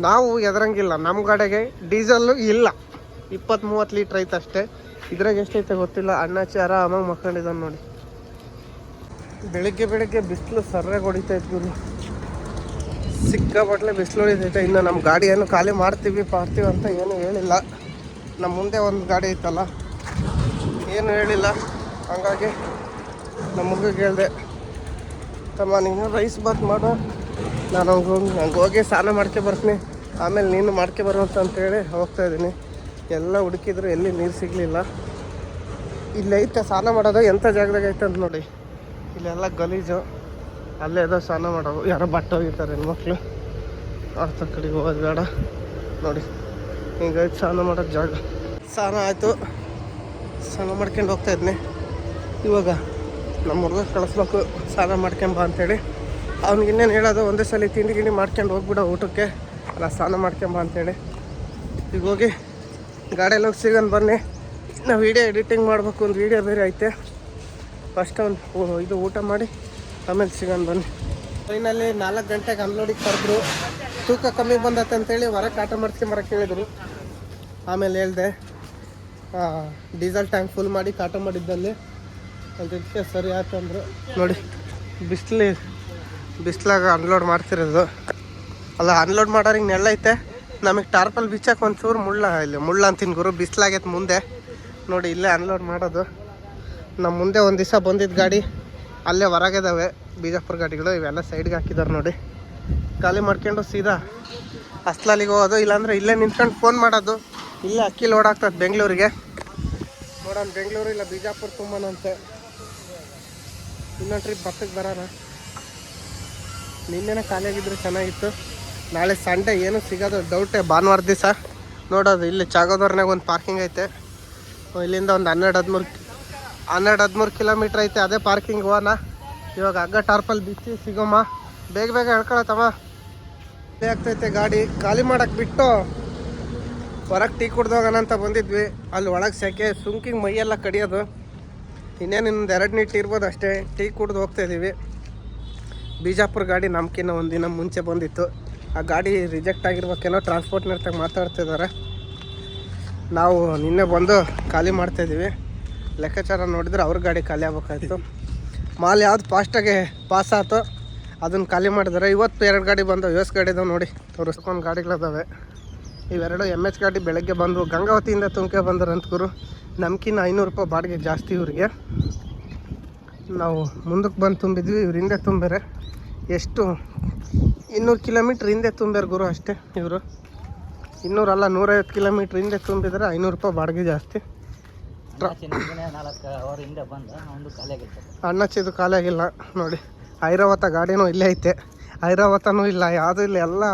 Speaker 1: ನಾವು ಎದರಂಗಿಲ್ಲ ನಮ್ಮ ಗಾಡಿಗೆ ಡೀಸೆಲ್ಲು ಇಲ್ಲ. ಇಪ್ಪತ್ತು ಮೂವತ್ತು ಲೀಟ್ರ್ ಐತೆ ಅಷ್ಟೇ. ಇದ್ರಾಗ ಎಷ್ಟೈತೆ ಗೊತ್ತಿಲ್ಲ. ಅಣ್ಣಾಚಿ ಆರಾಮಾಗಿ ಮಕ್ಕಂಡಿದ್ದಾನೆ ನೋಡಿ. ಬೆಳಿಗ್ಗೆ ಬೆಳಿಗ್ಗೆ ಬಿಸಿಲು ಸರ್ರಾಗಿ ಹೊಡಿತೈತೆ ಗುರು. ಸಿಕ್ಕಾಪಟ್ಲೆ ಬಿಸಿಲು ಹೊಡಿತೈತೆ. ಇನ್ನು ನಮ್ಮ ಗಾಡಿ ಏನು ಖಾಲಿ ಮಾಡ್ತೀವಿ ಪಾರ್ತೀವಿ ಅಂತ ಏನು ಹೇಳಿಲ್ಲ. ನಮ್ಮ ಮುಂದೆ ಒಂದು ಗಾಡಿ ಐತಲ್ಲ, ಏನು ಹೇಳಿಲ್ಲ. ಹಂಗಾಗಿ ನಮ್ಮ ಹೇಳಿದೆ, ತಮ್ಮ ನೀನು ರೈಸ್ ಬಾತ್ ಮಾಡು. ನಾನು ಹಂಗೆ ಹೋಗಿ ಹಂಗೆ ಹೋಗಿ ಸ್ನಾನ ಮಾಡ್ಕೆ ಬರ್ತೀನಿ. ಆಮೇಲೆ ನೀನು ಮಾಡ್ಕೆ ಬರುವಂತ ಅಂತೇಳಿ ಹೋಗ್ತಾ ಇದ್ದೀನಿ. ಎಲ್ಲ ಹುಡುಕಿದ್ರು, ಎಲ್ಲಿ ನೀರು ಸಿಗಲಿಲ್ಲ. ಇಲ್ಲಿ ಐತೆ ಸ್ನಾನ ಮಾಡೋದು ಎಂಥ ಜಾಗದಾಗ ಐತೆ ಅಂತ ನೋಡಿ. ಇಲ್ಲೆಲ್ಲ ಗಲೀಜು. ಅಲ್ಲೇ ಏದೋ ಸ್ನಾನ ಮಾಡೋದು. ಯಾರೋ ಬಟ್ಟೆ ಹೋಗಿರ್ತಾರೆ ಹೆಣ್ಮಕ್ಳು. ಅರ್ಥ ಕಡೆಗೆ ಹೋಗೋದು ಬೇಡ. ನೋಡಿ ಈಗ ಸ್ನಾನ ಮಾಡೋದು ಜಾಗ. ಸ್ನಾನ ಆಯಿತು. ಸ್ನಾನ ಮಾಡ್ಕೊಂಡು ಹೋಗ್ತಾ ಇದ್ನಿ. ಇವಾಗ ನಮ್ಮ ಹುಡುಗ ಕಳಿಸ್ಬೇಕು. ಸ್ನಾನ ಮಾಡ್ಕೊಂಬ ಅಂತೇಳಿ. ಅವ್ನಿಗೆ ಇನ್ನೇನು ಹೇಳೋದು? ಒಂದೇ ಸಲ ತಿಂಡಿ ಗಿಂಡಿ ಮಾಡ್ಕೊಂಡು ಹೋಗ್ಬಿಡೋ ಊಟಕ್ಕೆ. ಅಲ್ಲ, ಸ್ನಾನ ಮಾಡ್ಕೊಂಬ ಅಂತೇಳಿ. ಈಗ ಹೋಗಿ ಗಾಡಿಯಲ್ಲಿ ಹೋಗಿ ಸಿಗೋಣ ಬನ್ನಿ. ನಾವು ವೀಡಿಯೋ ಎಡಿಟಿಂಗ್ ಮಾಡಬೇಕು ಒಂದು ವೀಡಿಯೋ ಬೇರೆ ಐತೆ. ಫಸ್ಟ್ ಒಂದು ಇದು ಊಟ ಮಾಡಿ ಆಮೇಲೆ ಸಿಗೋಣ ಬನ್ನಿ. ಟ್ರೈನಲ್ಲಿ ನಾಲ್ಕು ಗಂಟೆಗೆ ಅನ್ಲೋಡಿಗೆ ಕರೆದ್ರು. ತೂಕ ಕಮ್ಮಿ ಬಂದತ್ತೆ ಅಂತೇಳಿ ಹೊರಗೆ ಆಟ ಮಾಡ್ಸ್ಕೊಂಬರಕ್ಕೆ ಹೇಳಿದರು. ಆಮೇಲೆ ಹೇಳಿದೆ ಡೀಸೆಲ್ ಟ್ಯಾಂಕ್ ಫುಲ್ ಮಾಡಿ ಕಾಟ ಮಾಡಿದ್ದಲ್ಲಿ. ಅದಕ್ಕೆ ಸರಿ ಆಯ್ತು ಅಂದರು. ನೋಡಿ ಬಿಸಿಲು ಬಿಸಿಲಾಗ ಅನ್ಲೋಡ್ ಮಾಡ್ತಿರೋದು. ಅಲ್ಲ ಅನ್ಲೋಡ್ ಮಾಡೋರಿಗೆ ನೆಳ್ಳೈತೆ ನಮಗೆ ಟಾರ್ಪಲ್ ಬಿಚ್ಚಕ್ಕೆ ಒಂಚೂರು ಮುಳ್ಳ, ಇಲ್ಲಿ ಮುಳ್ಳ ಅಂತೀನಿ ಗುರು, ಬಿಸಿಲಾಗೈತೆ ಮುಂದೆ. ನೋಡಿ, ಇಲ್ಲೇ ಅನ್ಲೋಡ್ ಮಾಡೋದು. ನಮ್ಮ ಮುಂದೆ ಒಂದು ದಿವಸ ಬಂದಿದ್ದ ಗಾಡಿ, ಅಲ್ಲೇ ಹೊರಗಿದಾವೆ. ಬಿಜಾಪುರ ಗಾಡಿಗಳು, ಇವೆಲ್ಲ ಸೈಡ್ಗೆ ಹಾಕಿದ್ದಾರೆ ನೋಡಿ. ಖಾಲಿ ಮಾಡ್ಕೊಂಡು ಸೀದಾ ಅಸ್ಲಾಲಿಗೆ ಹೋಗೋದು, ಇಲ್ಲಾಂದ್ರೆ ಇಲ್ಲೇ ನಿಂತ್ಕೊಂಡು ಫೋನ್ ಮಾಡೋದು. ಇಲ್ಲೇ ಅಕ್ಕಿ ಲೋಡ್ ಆಗ್ತದೆ ಬೆಂಗಳೂರಿಗೆ. ನೋಡೋಣ, ಬೆಂಗಳೂರು ಇಲ್ಲ ಬಿಜಾಪುರ ತುಂಬನಂತೆ ಇನ್ನೊಂದು ಟ್ರಿಪ್ ಬರ್ತಕ್ಕೆ ಬರೋಣ. ನಿನ್ನೆನೇ ಖಾಲಿಯಾಗಿದ್ದರೆ ಚೆನ್ನಾಗಿತ್ತು. ನಾಳೆ ಸಂಡೇ ಏನು ಸಿಗೋದು ಡೌಟೇ ಭಾನುವಾರ ದಿವಸ ನೋಡೋದು. ಇಲ್ಲಿ ಚಾಗೋದವ್ರನಾಗ ಒಂದು ಪಾರ್ಕಿಂಗ್ ಐತೆ. ಇಲ್ಲಿಂದ ಒಂದು ಹನ್ನೆರಡು ಹದಿಮೂರು ಹನ್ನೆರಡು ಹದಿಮೂರು ಕಿಲೋಮೀಟ್ರ್ ಐತೆ. ಅದೇ ಪಾರ್ಕಿಂಗ್ ಹೋಗೋಣ. ಇವಾಗ ಹಗ್ಗ ಟಾರ್ಪಲ್ಲಿ ಬಿಚ್ಚಿ ಸಿಗೋಮ್ಮ ಬೇಗ ಬೇಗ ಹೇಳ್ಕೊಳತ್ತಮ್ಮ ಆಗ್ತೈತೆ ಗಾಡಿ. ಖಾಲಿ ಮಾಡಕ್ಕೆ ಬಿಟ್ಟು ಹೊರಗೆ ಟೀ ಕುಡ್ದು ಹೋಗೋಣ ಅಂತ ಬಂದಿದ್ವಿ. ಅಲ್ಲಿ ಒಳಗೆ ಸೆಕೆ, ಸುಂಕಿಂಗ್ ಮೈಯೆಲ್ಲ ಕಡಿಯೋದು. ಇನ್ನೇನು ಇನ್ನೊಂದು ಎರಡು ನೀಟ್ ಇರ್ಬೋದು ಅಷ್ಟೇ. ಟೀ ಕುಡ್ದು ಹೋಗ್ತಾ ಇದ್ದೀವಿ ಬಿಜಾಪುರ ಗಾಡಿ ನಮ್ಕಿನ್ನ ಒಂದು ದಿನ ಮುಂಚೆ ಬಂದಿತ್ತು. ಆ ಗಾಡಿ ರಿಜೆಕ್ಟ್ ಆಗಿರ್ಬೇಕೇನೋ ಟ್ರಾನ್ಸ್ಪೋರ್ಟ್ನರ್ತಾಗ ಮಾತಾಡ್ತಿದ್ದಾರೆ ನಾವು ನಿನ್ನೆ ಬಂದು ಖಾಲಿ ಮಾಡ್ತಾಯಿದ್ದೀವಿ ಲೆಕ್ಕಾಚಾರ ನೋಡಿದ್ರೆ ಅವ್ರ ಗಾಡಿ ಖಾಲಿ ಆಗ್ಬೇಕಾಯ್ತು. ಮಾಲ್ ಯಾವ್ದು ಫಾಸ್ಟಾಗಿ ಪಾಸ್ ಆಯ್ತು, ಅದನ್ನು ಖಾಲಿ ಮಾಡಿದ್ದಾರೆ. ಇವತ್ತು ಎರಡು ಗಾಡಿ ಬಂದವು ಎಸ್ ಗಾಡಿ ಇದಾವೆ ನೋಡಿ, ತೋರಿಸ್ಕೊಂಡು ಗಾಡಿಗಳಿದಾವೆ. ಇವೆರಡು ಎಂ ಎಚ್ ಗಾಡಿ ಬೆಳಗ್ಗೆ ಬಂದು ಗಂಗಾವತಿಯಿಂದ ತುಮಕೆ ಬಂದರು ಗುರು ನಮ್ಕಿನ್ನ ಐನೂರು ರೂಪಾಯಿ ಬಾಡಿಗೆ ಜಾಸ್ತಿ ಇವ್ರಿಗೆ. ನಾವು ಮುಂದಕ್ಕೆ ಬಂದು ತುಂಬಿದ್ವಿ ಇವರಿಂದ ತುಂಬೇರೆ. ಎಷ್ಟು ಇನ್ನೂರು ಕಿಲೋಮೀಟ್ರ್ ಹಿಂದೆ ತುಂಬ್ಯಾರ ಗುರು ಅಷ್ಟೇ ಇವರು. ಇನ್ನೂರಲ್ಲ, ನೂರೈವತ್ತು ಕಿಲೋಮೀಟ್ರ್ ಹಿಂದೆ ತುಂಬಿದ್ರೆ ಐನೂರು ರೂಪಾಯಿ ಬಾಡಿಗೆ ಜಾಸ್ತಿ.
Speaker 2: ಬಂದ ಒಂದು ಖಾಲಿ ಆಗಿಲ್ಲ
Speaker 1: ಅಣ್ಣ ಚಿದು ನೋಡಿ. ಐರಾವತ ಗಾಡಿನೂ ಇಲ್ಲೇ ಐತೆ. ಐರಾವತನೂ ಇಲ್ಲ, ಯಾವುದೂ ಇಲ್ಲ, ಎಲ್ಲ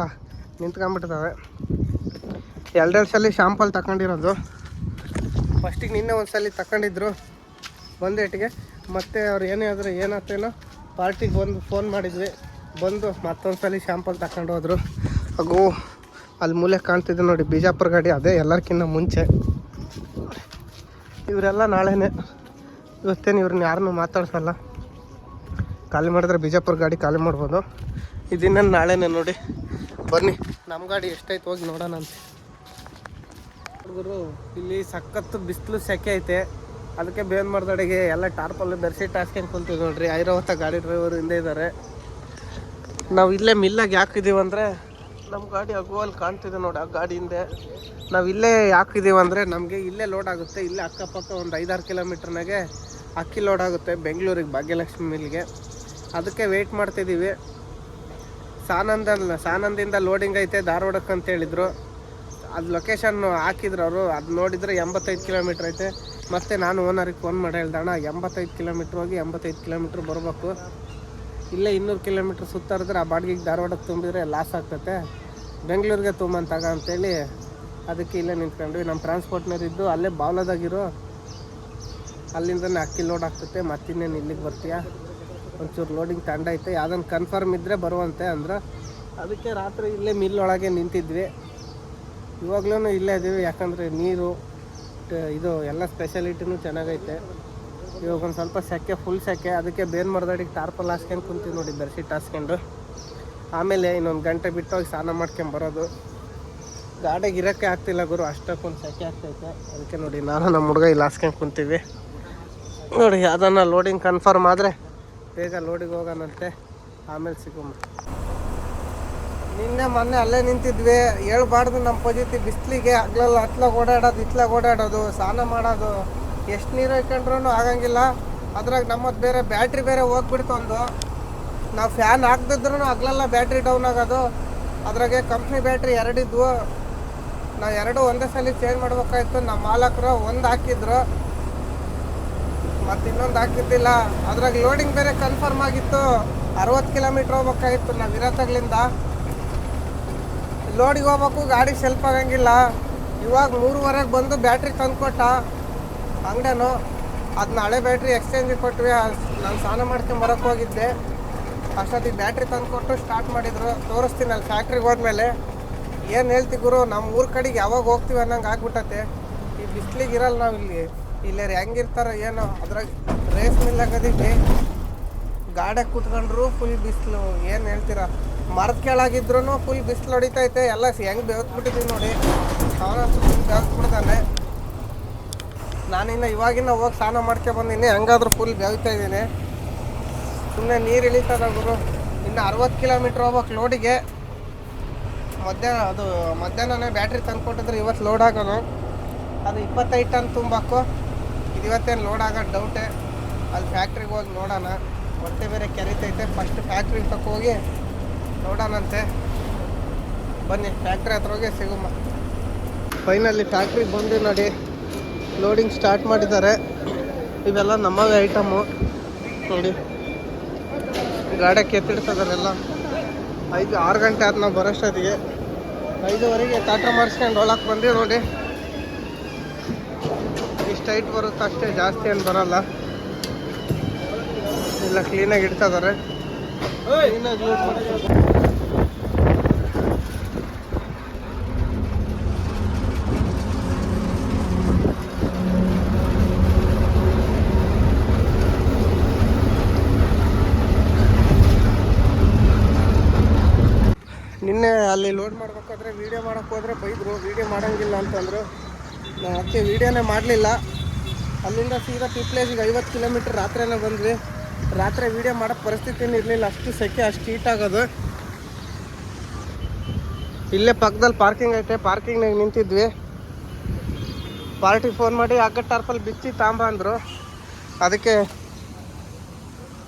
Speaker 1: ನಿಂತ್ಕೊಂಡ್ಬಿಟ್ಟಿದ್ದಾವೆ ಎರಡೆರಡು ಸಲ ಶಾಂಪಲ್ ತಗೊಂಡಿರೋದು. ಫಸ್ಟಿಗೆ ನಿನ್ನೆ ಒಂದು ಸಲ ತಗೊಂಡಿದ್ರು ಬಂದೇಟಿಗೆ ಮತ್ತೆ ಅವ್ರು ಏನೇ ಆದರೂ ಏನಾಗ್ತೇನೋ ಪಾರ್ಟಿಗೆ ಬಂದು ಫೋನ್ ಮಾಡಿದ್ವಿ. ಬಂದು ಮತ್ತೊಂದು ಸಲ ಶಾಂಪಲ್ ತಗೊಂಡು ಹೋದ್ರು. ಹಾಗೂ ಅಲ್ಲಿ ಮೂಲೆ ಕಾಣ್ತಿದ್ದೆ ನೋಡಿ, ಬಿಜಾಪುರ ಗಾಡಿ ಅದೇ ಎಲ್ಲರ್ಕಿನ್ನ ಮುಂಚೆ. ಇವರೆಲ್ಲ ನಾಳೆನೇ, ಇವತ್ತೇನು ಇವ್ರನ್ನ ಯಾರನ್ನೂ ಮಾತಾಡ್ಸಲ್ಲ. ಖಾಲಿ ಮಾಡಿದ್ರೆ ಬಿಜಾಪುರ ಗಾಡಿ ಖಾಲಿ ಮಾಡ್ಬೋದು. ಇದನ್ನ ನಾಳೆನೇ ನೋಡಿ. ಬನ್ನಿ ನಮ್ಮ ಗಾಡಿ ಎಷ್ಟಾಯ್ತು ಹೋಗಿ ನೋಡೋಣ ಅಂತ. ಹುಡುಗರು, ಇಲ್ಲಿ ಸಖತ್ತು ಬಿಸಿಲು ಸೆಕೆ ಐತೆ. ಅದಕ್ಕೆ ಬೇನ್ ಮಾಡ್ದಡಿಗೆ ಎಲ್ಲ ಟಾರ್ಪಲ್ ಬೆರೆಸಿ ಟಾಸ್ಕೊಂಡು ಕುಂತೀವಿ ನೋಡ್ರಿ. ಐರಾವತ ಗಾಡಿ ಡ್ರೈವರ್ ಹಿಂದೆ ಇದ್ದಾರೆ ನಾವು ಇಲ್ಲೇ ಮಿಲ್ಲಾಗಿ ಯಾಕಿದ್ದೀವಿ ಅಂದರೆ ನಮ್ಮ ಗಾಡಿ ಅಗುವಲ್ಲಿ ಕಾಣ್ತಿದೆ ನೋಡಿ ಆ ಗಾಡಿ ಹಿಂದೆ. ನಾವು ಇಲ್ಲೇ ಯಾಕಿದ್ದೀವಿ ಅಂದರೆ, ನಮಗೆ ಇಲ್ಲೇ ಲೋಡ್ ಆಗುತ್ತೆ. ಇಲ್ಲೇ ಅಕ್ಕಪಕ್ಕ ಒಂದು ಐದಾರು ಕಿಲೋಮೀಟ್ರ್ನಾಗೆ ಅಕ್ಕಿ ಲೋಡ್ ಆಗುತ್ತೆ ಬೆಂಗಳೂರಿಗೆ ಭಾಗ್ಯಲಕ್ಷ್ಮಿ ಮಿಲ್ಗೆ ಅದಕ್ಕೆ ವೆಯ್ಟ್ ಮಾಡ್ತಿದ್ದೀವಿ ಸಾನಂದ ಸಾನಂದಿಂದ ಲೋಡಿಂಗ್ ಐತೆ ಧಾರವಾಡಕ್ಕೆ ಅಂತ ಹೇಳಿದ್ರು. ಅದು ಲೊಕೇಶನ್ ಹಾಕಿದ್ರು ಅವರು. ಅದು ನೋಡಿದರೆ ಎಂಬತ್ತೈದು ಕಿಲೋಮೀಟ್ರ್ ಐತೆ. ಮತ್ತು ನಾನು ಓನರಿಗೆ ಫೋನ್ ಮಾಡಿ ಹೇಳ್ದೆ, ಅಣ್ಣ, ಎಂಬತ್ತೈದು ಕಿಲೋಮೀಟ್ರ್ ಹೋಗಿ ಎಂಬತ್ತೈದು ಕಿಲೋಮೀಟ್ರ್ ಬರಬೇಕು. ಇಲ್ಲೇ ಇನ್ನೂರು ಕಿಲೋಮೀಟ್ರ್ ಸುತ್ತಾಡಿದ್ರೆ ಆ ಬಾಡಿಗೆಗೆ ಧಾರವಾಡಕ್ಕೆ ತುಂಬಿದ್ರೆ ಲಾಸ್ ಆಗ್ತೈತೆ. ಬೆಂಗಳೂರಿಗೆ ತುಂಬಂತಾಗ ಅಂತೇಳಿ ಅದಕ್ಕೆ ಇಲ್ಲೇ ನಿಂತ್ಕೊಂಡ್ವಿ. ನಮ್ಮ ಟ್ರಾನ್ಸ್ಪೋರ್ಟ್ನವ್ರು ಇದ್ದು ಅಲ್ಲೇ ಬಾವ್ಲದಾಗಿರೋ ಅಲ್ಲಿಂದನೇ ಅಕ್ಕಿ ಲೋಡ್ ಆಗ್ತೈತೆ. ಮತ್ತಿನ್ನೇನು ಇಲ್ಲಿಗೆ ಬರ್ತೀಯಾ? ಒಂಚೂರು ಲೋಡಿಂಗ್ ತಂಡೈತೆ ಯಾವ್ದೊಂದು ಕನ್ಫರ್ಮ್ ಇದ್ದರೆ ಬರುವಂತೆ ಅಂದ್ರೆ. ಅದಕ್ಕೆ ರಾತ್ರಿ ಇಲ್ಲೇ ಮಿಲ್ಲೊಳಗೆ ನಿಂತಿದ್ವಿ. ಇವಾಗ್ಲೂ ಇಲ್ಲೇ ಇದ್ದೀವಿ ಯಾಕಂದರೆ ನೀರು ಇದು ಎಲ್ಲ ಸ್ಪೆಷಾಲಿಟಿನೂ ಚೆನ್ನಾಗೈತೆ. ಇವಾಗ ಒಂದು ಸ್ವಲ್ಪ ಸೆಕೆ ಫುಲ್ ಸೆಕೆ. ಅದಕ್ಕೆ ಬೇನ್ ಮರದಡಿಗೆ ಟಾರ್ಪಲ್ ಹಾಸ್ಕೊಂಡು ಕುಂತೀವಿ ನೋಡಿ ಬೆರ್ಶೀಟ್ ಹಾಸ್ಕೊಂಡು ಆಮೇಲೆ ಇನ್ನೊಂದು ಗಂಟೆ ಬಿಟ್ಟು ಹೋಗಿ ಸ್ನಾನ ಮಾಡ್ಕೊಂಡು ಬರೋದು. ಗಾಡಿಗೆ ಇರೋಕ್ಕೆ ಆಗ್ತಿಲ್ಲ ಗುರು, ಅಷ್ಟಕ್ಕೊಂದು ಸೆಕೆ ಆಗ್ತೈತೆ. ಅದಕ್ಕೆ ನೋಡಿ ನಾನು ನಮ್ಮ ಹುಡುಗ ಇಲ್ಲಿ ಹಾಸ್ಕೊಂಡು ಕುಂತೀವಿ. ನೋಡಿ, ಅದನ್ನು ಲೋಡಿಂಗ್ ಕನ್ಫರ್ಮ್ ಆದರೆ ಬೇಗ ಲೋಡಿಗೆ ಹೋಗೋಣಂತೆ ಆಮೇಲೆ ಸಿಗೋಣ. ನಿನ್ನೆ ಮೊನ್ನೆ ಅಲ್ಲೇ ನಿಂತಿದ್ವಿ. ಹೇಳ್ಬಾರ್ದು ನಮ್ಮ ಪೊಜಿತಿ. ಬಿಸಿಲಿಗೆ ಹಗ್ಲಲ್ಲಿ ಹತ್ಲಾಗ ಓಡಾಡೋದು, ಇತ್ಲಾಗ ಓಡಾಡೋದು, ಸ್ನಾನ ಮಾಡೋದು. ಎಷ್ಟು ನೀರು ಹಾಕೊಂಡ್ರೂ ಆಗಂಗಿಲ್ಲ. ಅದ್ರಾಗ ನಮ್ಮದು ಬೇರೆ ಬ್ಯಾಟ್ರಿ ಬೇರೆ ಹೋಗ್ಬಿಡ್ತು ಒಂದು. ನಾವು ಫ್ಯಾನ್ ಹಾಕ್ದಿದ್ರು ಹಗ್ಲೆಲ್ಲ ಬ್ಯಾಟ್ರಿ ಡೌನ್ ಆಗೋದು. ಅದ್ರಾಗೆ ಕಂಪ್ನಿ ಬ್ಯಾಟ್ರಿ ಎರಡಿದ್ವು ನಾವು ಎರಡು ಒಂದೇ ಸಲ ಚೇಂಜ್ ಮಾಡ್ಬೇಕಾಯ್ತು. ನಮ್ಮ ಮಾಲಕರು ಒಂದು ಹಾಕಿದ್ರು. ಮತ್ತು ಇನ್ನೊಂದು ಹಾಕಿದ್ದಿಲ್ಲ. ಅದ್ರಾಗ ಲೋಡಿಂಗ್ ಬೇರೆ ಕನ್ಫರ್ಮ್ ಆಗಿತ್ತು. ಅರವತ್ತು ಕಿಲೋಮೀಟ್ರ್ ಹೋಗ್ಬೇಕಾಗಿತ್ತು ನಾವು ಇರತ್ತಾಗ್ಲಿಂದ. ಲೋಡಿಗೆ ಹೋಗ್ಬೇಕು, ಗಾಡಿ ಸೆಲ್ಪ್ ಆಗಂಗಿಲ್ಲ. ಇವಾಗ ಮೂರುವರೆಗೆ ಬಂದು ಬ್ಯಾಟ್ರಿ ತಂದ್ಕೊಟ್ಟ. ಅಂಗಡನು ಅದನ್ನ ಹಳೆ ಬ್ಯಾಟ್ರಿ ಎಕ್ಸ್ಚೇಂಜ್ ಕೊಟ್ವಿ ನಾನು ಸ್ನಾನ ಮಾಡ್ಕೊಂಡು ಬರೋಕ್ಕೆ ಹೋಗಿದ್ದೆ. ಅಷ್ಟೊತ್ತಿಗೆ ಬ್ಯಾಟ್ರಿ ತಂದ್ಕೊಟ್ಟು ಸ್ಟಾರ್ಟ್ ಮಾಡಿದ್ರು. ತೋರಿಸ್ತೀನಿ ಅಲ್ಲಿ ಫ್ಯಾಕ್ಟ್ರಿಗೆ ಹೋದ್ಮೇಲೆ. ಏನು ಹೇಳ್ತಿ ಗುರು ನಮ್ಮ ಊರ ಕಡೆಗೆ ಯಾವಾಗ ಹೋಗ್ತೀವಿ ಅನ್ನಂಗೆ ಆಗ್ಬಿಟ್ಟತೆ ಈ ಬಿಸ್ಲಿಗೆ ಇರಲ್ಲ ನಾವು ಇಲ್ಲಿ. ಇಲ್ಲಿ ಹೆಂಗಿರ್ತಾರೋ ಏನೋ, ಅದ್ರಾಗ ರೇಸ್ ಮಿಲ್ಲಾಗದಿಕ್ಕೆ ಗಾಡೆ ಕುತ್ಕೊಂಡ್ರು ಫುಲ್ ಬಿಸಿಲು. ಏನು ಹೇಳ್ತೀರ? ಮರದ ಕೆಳಗಿದ್ರು ಫುಲ್ ಬಿಸಿಲು ಹೊಡಿತೈತೆ. ಎಲ್ಲ ಹೆಂಗೆ ಬೆವತ್ಬಿಟ್ಟಿದ್ದೀವಿ ನೋಡಿ. ಅವನ ಫುಲ್ ಬೆವತ್ಬಿಡ್ತಾನೆ. ನಾನಿನ್ನ ಇವಾಗಿನ ಹೋಗಿ ಸ್ನಾನ ಮಾಡ್ಕೊ ಬಂದೀನಿ ಹಂಗಾದ್ರೂ ಫುಲ್ ಬೆವ್ತಾ ಇದ್ದೀನಿ. ಸುಮ್ಮನೆ ನೀರು ಇಳಿತದ ಗುರು. ಇನ್ನು ಅರವತ್ತು ಕಿಲೋಮೀಟ್ರ್ ಹೋಗ್ಬೇಕು ಲೋಡಿಗೆ ಮಧ್ಯಾಹ್ನ, ಅದು ಮಧ್ಯಾಹ್ನನೇ ಬ್ಯಾಟ್ರಿ ತಂದು ಕೊಟ್ಟಿದ್ರೆ, ಇವತ್ತು ಲೋಡ್ ಆಗೋನು. ಅದು ಇಪ್ಪತ್ತೈದು ಟನ್ ತುಂಬಬೇಕು ಇದು ಇವತ್ತೇನು ಲೋಡ್ ಆಗೋದು ಡೌಟೆ ಅಲ್ಲಿ ಫ್ಯಾಕ್ಟ್ರಿಗೆ ಹೋಗಿ ನೋಡೋಣ. ಹೊಟ್ಟೆ ಬೇರೆ ಕೆರಿತೈತೆ. First factory ತಕ್ಕೋಗಿ ನೋಡೋಣಂತೆ. ಬನ್ನಿ ಫ್ಯಾಕ್ಟ್ರಿ ಹತ್ರ ಹೋಗಿ ಸಿಗುಮ್ಮ. ಫೈನಲ್ಲಿ ಫ್ಯಾಕ್ಟ್ರಿಗೆ ಬಂದು ನೋಡಿ. ಲೋಡಿಂಗ್ ಸ್ಟಾರ್ಟ್ ಮಾಡಿದ್ದಾರೆ. ಇವೆಲ್ಲ ನಮ್ಮವೇ ಐಟಮು ನೋಡಿ. ಗಾಡಿ ಕೆತ್ತಿಡ್ತದಾರೆಲ್ಲ ಐದು, ಆರು ಗಂಟೆ ಆದ ನಾವು ಬರೋಷ್ಟೊತ್ತಿಗೆ ಐದುವರೆಗೆ ಟಾಟಾ ಮಾಡಿಸ್ಕೊಂಡು ಒಳಕ್ಕೆ ಬಂದು ನೋಡಿ. ಇಷ್ಟು ಐಟ್ ಬರುತ್ತೆ ಅಷ್ಟೇ ಜಾಸ್ತಿ ಏನು ಬರಲ್ಲ. ಎಲ್ಲ ಕ್ಲೀನಾಗಿ ಇಡ್ತಿದ್ದಾರೆ ಕ್ಲೀನಾಗಿ ಲೋಡ್ ಮಾಡ್ತಾರೆ ನಿನ್ನೆ ಅಲ್ಲಿ ಲೋಡ್ ಮಾಡ್ಬೇಕಾದ್ರೆ ವೀಡಿಯೋ ಮಾಡೋಕೆ ಹೋದ್ರೆ ಬೈದರು. ವೀಡಿಯೋ ಮಾಡೋಂಗಿಲ್ಲ ಅಂತಂದರು. ನಾನು ಅದಕ್ಕೆ ವೀಡಿಯೋನೇ ಮಾಡಲಿಲ್ಲ. ಅಲ್ಲಿಂದ ಸೀದಾ ಪಿಪ್ಲೇಜಿಗೆ ಐವತ್ತು ಕಿಲೋಮೀಟ್ರ್ ರಾತ್ರಿನೇ ಬಂದ್ವಿ. ರಾತ್ರಿ ವೀಡಿಯೋ ಮಾಡೋ ಪರಿಸ್ಥಿತಿನೂ ಇರಲಿಲ್ಲ. ಅಷ್ಟು ಸೆಕೆ, ಅಷ್ಟು ಹೀಟ್ ಆಗೋದು. ಇಲ್ಲೇ ಪಕ್ಕದಲ್ಲಿ ಪಾರ್ಕಿಂಗ್ ಐತೆ. ಪಾರ್ಕಿಂಗ್ನಾಗ ನಿಂತಿದ್ವಿ. ಪಾರ್ಟಿ ಫೋನ್ ಮಾಡಿ ಹಗ್ಗ ಟಾರ್ಪಲ್ ಬಿಚ್ಚಿ ತಾಂಬ ಅಂದರು. ಅದಕ್ಕೆ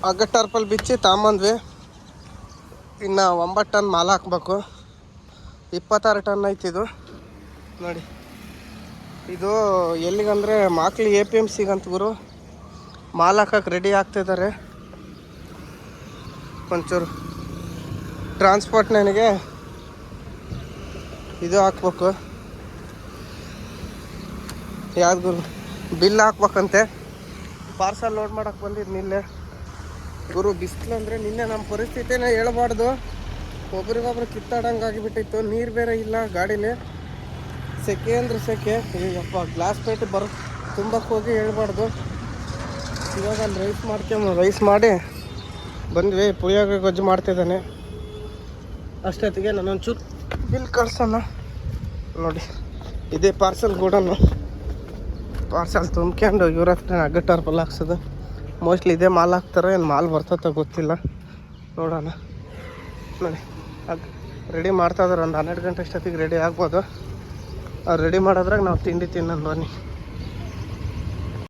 Speaker 1: ಅಗ್ಗ ಟಾರ್ಪಲ್ ಬಿಚ್ಚಿ ತಾಂಬಂದ್ವಿ. ಇನ್ನು ಒಂಬತ್ತು ಟನ್ ಮಾಲ ಹಾಕ್ಬೇಕು. ಇಪ್ಪತ್ತಾರು ಟನ್ ಐತಿ ಇದು. ನೋಡಿ. ಇದು ಎಲ್ಲಿಗಂದರೆ ಮಾಕ್ಲಿ ಎ ಪಿ ಎಂ ಸಿಗಂತ ಗುರು. ಮಾಲ್ ಹಾಕಕ್ಕೆ ರೆಡಿ ಆಗ್ತಿದ್ದಾರೆ. ಒಂಚೂರು ಟ್ರಾನ್ಸ್ಪೋರ್ಟ್ ನನಗೆ ಇದು ಹಾಕ್ಬೇಕು. ಯಾವ್ದು ಗುರು? ಬಿಲ್ ಹಾಕ್ಬೇಕಂತೆ. ಪಾರ್ಸಲ್ ಲೋಡ್ ಮಾಡೋಕೆ ಬಂದಿದ್ದು ನಿನ್ನೆ. ಗುರು, ಬಿಸಿಲು ಅಂದರೆ ನಿನ್ನೆ ನಮ್ಮ ಪರಿಸ್ಥಿತಿನೇ ಹೇಳ್ಬಾರ್ದು. ಒಬ್ರಿಗೊಬ್ರು ಕಿತ್ತಾಡಂಗೆ ಆಗಿಬಿಟ್ಟಿತ್ತು. ನೀರು ಬೇರೆ ಇಲ್ಲ ಗಾಡಿಲಿ. ಸೆಕೆ ಅಂದ್ರೆ ಸೆಕೆ. ಈಗಪ್ಪ ಗ್ಲಾಸ್ ಪೇಟ್ ಬರೋ ತುಂಬಕ್ಕೆ ಹೋಗಿ ಹೇಳ್ಬಾರ್ದು. ಇವಾಗ ಅಲ್ಲಿ ರೈಸ್ ಮಾಡ್ಕೊಂಡು ರೈಸ್ ಮಾಡಿ ಬಂದ್ವಿ. ಪುಳಿಯೋಗರೆ ಗೊಜ್ಜು ಮಾಡ್ತಿದ್ದಾನೆ. ಅಷ್ಟೊತ್ತಿಗೆ ನಾನೊಂಚೂರು ಬಿಲ್ ಕಳ್ಸೋಣ ನೋಡಿ, ಇದೇ ಪಾರ್ಸಲ್ ಗೋಡನ್ನು ಪಾರ್ಸಲ್ ತುಂಬ್ಕೊಂಡು ಇವ್ರ ಹತ್ರ ಅಗ್ಗಟ್ಟಾರ ಪಲ್ಲ ಹಾಕ್ಸೋದು. ಮೋಸ್ಟ್ಲಿ ಇದೇ ಮಾಲ್ ಹಾಕ್ತಾರೆ. ಏನು ಮಾಲ್ ಬರ್ತದ ಗೊತ್ತಿಲ್ಲ. ನೋಡೋಣ. ನೋಡಿ. ಅದು ರೆಡಿ ಮಾಡ್ತಾ ಇದಾರೆ. ಒಂದು ಹನ್ನೆರಡು ಗಂಟೆ ಅಷ್ಟೊತ್ತಿಗೆ ರೆಡಿ ಆಗ್ಬೋದು. ಅವ್ರು ರೆಡಿ ಮಾಡೋದ್ರಾಗ ನಾವು ತಿಂಡಿ ತಿನ್ನೋಣ ಬನ್ನಿ.